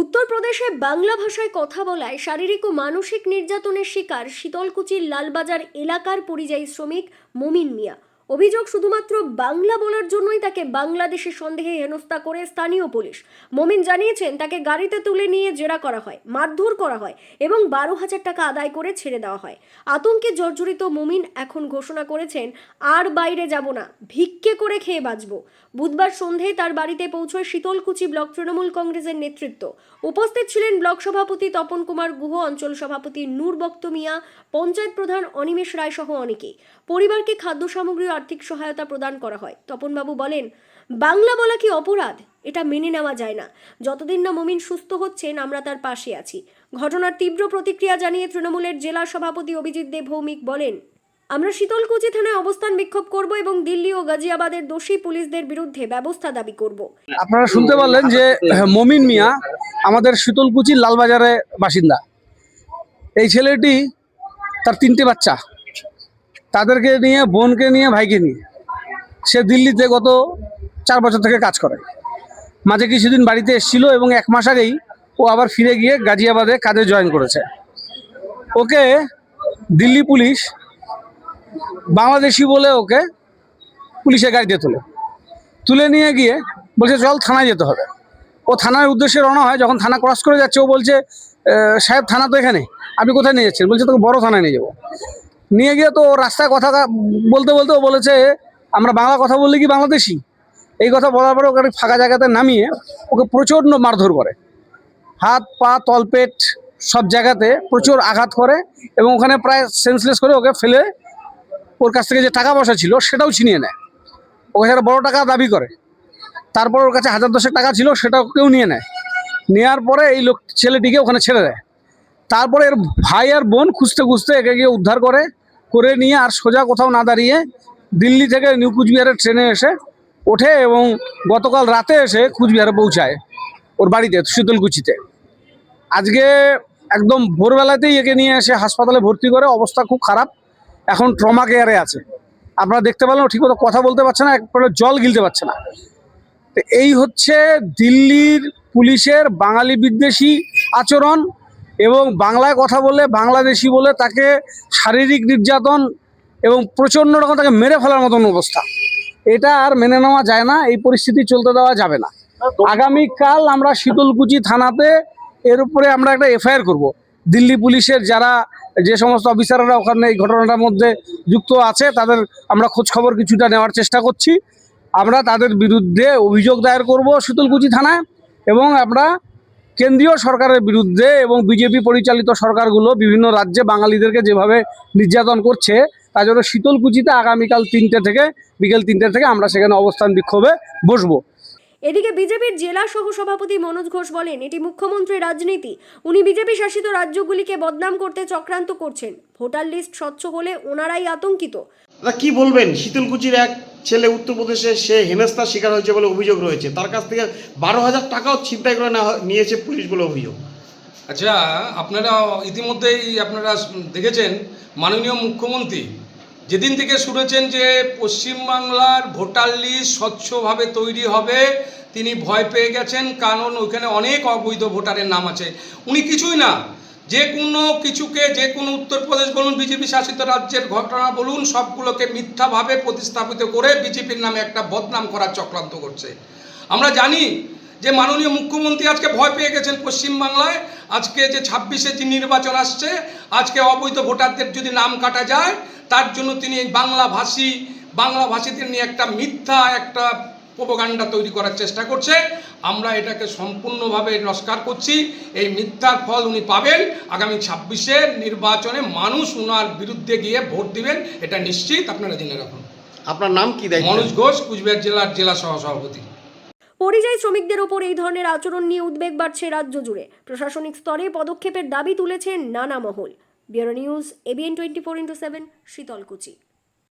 উত্তরপ্রদেশে বাংলা ভাষায় কথা বলায় শারীরিক ও মানসিক নির্যাতনের শিকার শীতলকুচির লালবাজার এলাকার পরিযায়ী শ্রমিক মমিন মিয়া। অভিযোগ শুধুমাত্র বাংলা বলার জন্যই তাকে বাংলাদেশি সন্দেহে হেনস্থা করে স্থানীয় পুলিশ। মমিন জানিয়েছেন, তাকে গাড়িতে তুলে নিয়ে জেরা করা হয়, মারধর করা হয় এবং বারো হাজার টাকা আদায় করে ছেড়ে দেওয়া হয়। আতঙ্কে জর্জরিত মমিন এখন ঘোষণা করেছেন, আর বাইরে যাব না, ভিক্ষে করে খেয়ে বাঁচব। বুধবার সন্ধেয় তার বাড়িতে পৌঁছয় শীতলকুচি ব্লক তৃণমূল কংগ্রেসের নেতৃত্ব। উপস্থিত ছিলেন ব্লক সভাপতি তপন কুমার গুহ, অঞ্চল সভাপতি নূর বক্ত মিয়া, পঞ্চায়েত প্রধান অনিমেষ রায় সহ অনেকেই। পরিবারকে খাদ্য সামগ্রী আর্থিক সহায়তা প্রদান করা হয়। তপনবাবু বলেন, বাংলা বলা কি অপরাধ? এটা মেনে নেওয়া যায় না। যতদিন না মমিন সুস্থ হচ্ছেন, আমরা তার পাশে আছি। ঘটনার তীব্র প্রতিক্রিয়া জানিয়ে তৃণমূলের জেলা সভাপতি অভিজিৎ দেব ভৌমিক বলেন, আমরা শীতলকুচি থানায় অবস্থান বিক্ষোভ করব এবং দিল্লি ও গাজিয়াবাদের দোষী পুলিশদের বিরুদ্ধে ব্যবস্থা দাবি করব। আপনারা শুনতে পারলেন যে, মমিন মিয়া আমাদের শীতলকুচির লালবাজারে বাসিন্দা। এই ছেলেটি তার তিনটে বাচ্চা। তাদেরকে নিয়ে, বোনকে নিয়ে, ভাইকে নিয়ে সে দিল্লিতে গত চার বছর থেকে কাজ করে। মাঝে কিছুদিন বাড়িতে এসেছিল এবং এক মাস আগেই ও আবার ফিরে গিয়ে গাজিয়াবাদে কাজে জয়েন করেছে। ওকে দিল্লি পুলিশ বাংলাদেশি বলে ওকে পুলিশের গাড়িতে তোলে। তুলে নিয়ে গিয়ে বলছে, চল থানায় যেতে হবে। ও থানার উদ্দেশ্যে রওনা হয়, যখন থানা ক্রস করে যাচ্ছে, ও বলছে সাহেব, থানা তো এখানে, আপনি কোথায় নিয়ে যাচ্ছেন? বলছে, তোকে বড় থানায় নিয়ে যাব। নিয়ে গিয়ে তো রাস্তায় কথা বলতে বলতে ও বলেছে, আমরা বাংলা কথা বললে কি বাংলাদেশি? এই কথা বলার পরে ওকে ফাঁকা জায়গাতে নামিয়ে ওকে প্রচণ্ড মারধর করে। হাত, পা তলপেট সব জায়গাতে প্রচুর আঘাত করে এবং ওখানে প্রায় সেন্সলেস করে ওকে ফেলে ওর কাছ থেকে যে টাকা পয়সা ছিল সেটাও ছিনিয়ে নেয়। ওকে একটা বড় টাকা দাবি করে। তারপর ওর কাছে হাজার দশেক টাকা ছিল সেটাও কেউ নিয়ে নেয়। নেওয়ার পরে এই লোক ছেলেটিকে ওখানে ছেড়ে দেয়। তারপরে এর ভাই আর বোন খুঁজতে খুঁজতে একে গিয়ে উদ্ধার করে করে নিয়ে আর সোজা কোথাও না দাঁড়িয়ে দিল্লি থেকে নিউ কুচবিহারের ট্রেনে এসে ওঠে এবং গতকাল রাতে এসে কুচবিহারে পৌঁছায় ওর বাড়িতে, শীতলকুচিতে। আজকে একদম ভোরবেলাতেই একে নিয়ে এসে হাসপাতালে ভর্তি করে, অবস্থা খুব খারাপ। এখন ট্রমা কেয়ারে আছে। আপনারা দেখতে পেলেন ঠিকমতো কথা বলতে পারছে না, একবারে জল গিলতে পারছে না। তো এই হচ্ছে দিল্লির পুলিশের বাঙালি বিদ্বেষী আচরণ। এবং বাংলায় কথা বলে বাংলাদেশি বলে তাকে শারীরিক নির্যাতন এবং প্রচণ্ড রকম তাকে মেরে ফেলার মতন অবস্থা। এটা আর মেনে নেওয়া যায় না, এই পরিস্থিতি চলতে দেওয়া যাবে না। আগামীকাল আমরা শীতলকুচি থানাতে এর উপরে আমরা একটা এফআইআর করব। দিল্লি পুলিশের যারা যে সমস্ত অফিসাররা ওখানে এই ঘটনাটার মধ্যে যুক্ত আছে, তাদের আমরা খোঁজ খবর কিছুটা নেওয়ার চেষ্টা করছি। আমরা তাদের বিরুদ্ধে অভিযোগ দায়ের করব শীতলকুচি থানায় এবং আমরা কেন্দ্রীয় সরকারের বিরুদ্ধে এবং বিজেপি পরিচালিত সরকারগুলো বিভিন্ন রাজ্যে বাঙালিদেরকে যেভাবে নির্যাতন করছে, তার জন্য শীতলকুচিতে আগামীকাল তিনটে থেকে, বিকেল তিনটে থেকে আমরা সেখানে অবস্থান বিক্ষোভে বসবো। এদিকে বিজেপির জেলা সহ সভাপতি মনোজ ঘোষ বলেন, এটি মুখ্যমন্ত্রীর রাজনীতি। উনি বিজেপি শাসিত রাজ্যগুলিকে বদনাম করতে চক্রান্ত করছেন। ভোটার লিস্ট স্বচ্ছ হলে ওনারাই আতঙ্কিত। দাদা কি বলবেন? শীতলকুচির এক ছেলে উত্তরপ্রদেশে সে হেনস্থার শিকার হয়েছে বলে অভিযোগ রয়েছে। তার কাছ থেকে বারো হাজার টাকাও ছিনতাই করে হয়- নিয়েছে পুলিশ বলে অভিযোগ। আচ্ছা আপনারা ইতিমধ্যেই আপনারা দেখেছেন মাননীয় মুখ্যমন্ত্রী যেদিন থেকে শুনেছেন যে পশ্চিমবাংলার ভোটার লিস্ট স্বচ্ছভাবে তৈরি হবে, তিনি ভয় পেয়ে গেছেন, কারণ ওইখানে অনেক অবৈধ ভোটারের নাম আছে। উনি কিছুই না যে কোনো কিছুকে, যে কোনো উত্তরপ্রদেশ বলুন, বিজেপি শাসিত রাজ্যের ঘটনা বলুন, সবগুলোকে মিথ্যাভাবে প্রতিস্থাপিত করে বিজেপির নামে একটা বদনাম করার চক্রান্ত করছে। আমরা জানি যে মাননীয় মুখ্যমন্ত্রী আজকে ভয় পেয়ে গেছেন পশ্চিমবাংলায়। আজকে যে ছাব্বিশে যে নির্বাচন আসছে, আজকে অবৈধ ভোটারদের যদি নাম কাটা যায়, তার জন্য তিনি বাংলাভাষী, বাংলাভাষীদের নিয়ে একটা মিথ্যা, একটা প্রোপাগান্ডা তৈরি করার চেষ্টা করছে। আমরা এটাকে সম্পূর্ণভাবে নস্কার করছি। এই মিথ্যার ফল উনি পাবেন। আগামী ছাব্বিশে নির্বাচনে মানুষ উনার বিরুদ্ধে গিয়ে ভোট দিবেন এটা নিশ্চিত। আপনারা জেনে রাখুন। আপনার নাম কি দায়িত্ব? মনোজ ঘোষ কুচবিহার জেলার জেলা সহসভাপতি। পরিযায়ী শ্রমিকদের ওপর এই ধরনের আচরণ নিয়ে উদ্বেগ বাড়ছে রাজ্য জুড়ে। প্রশাসনিক স্তরে পদক্ষেপের দাবি তুলেছেন নানা মহল। Bureau news ABN twenty four into seven Sitalkuchi.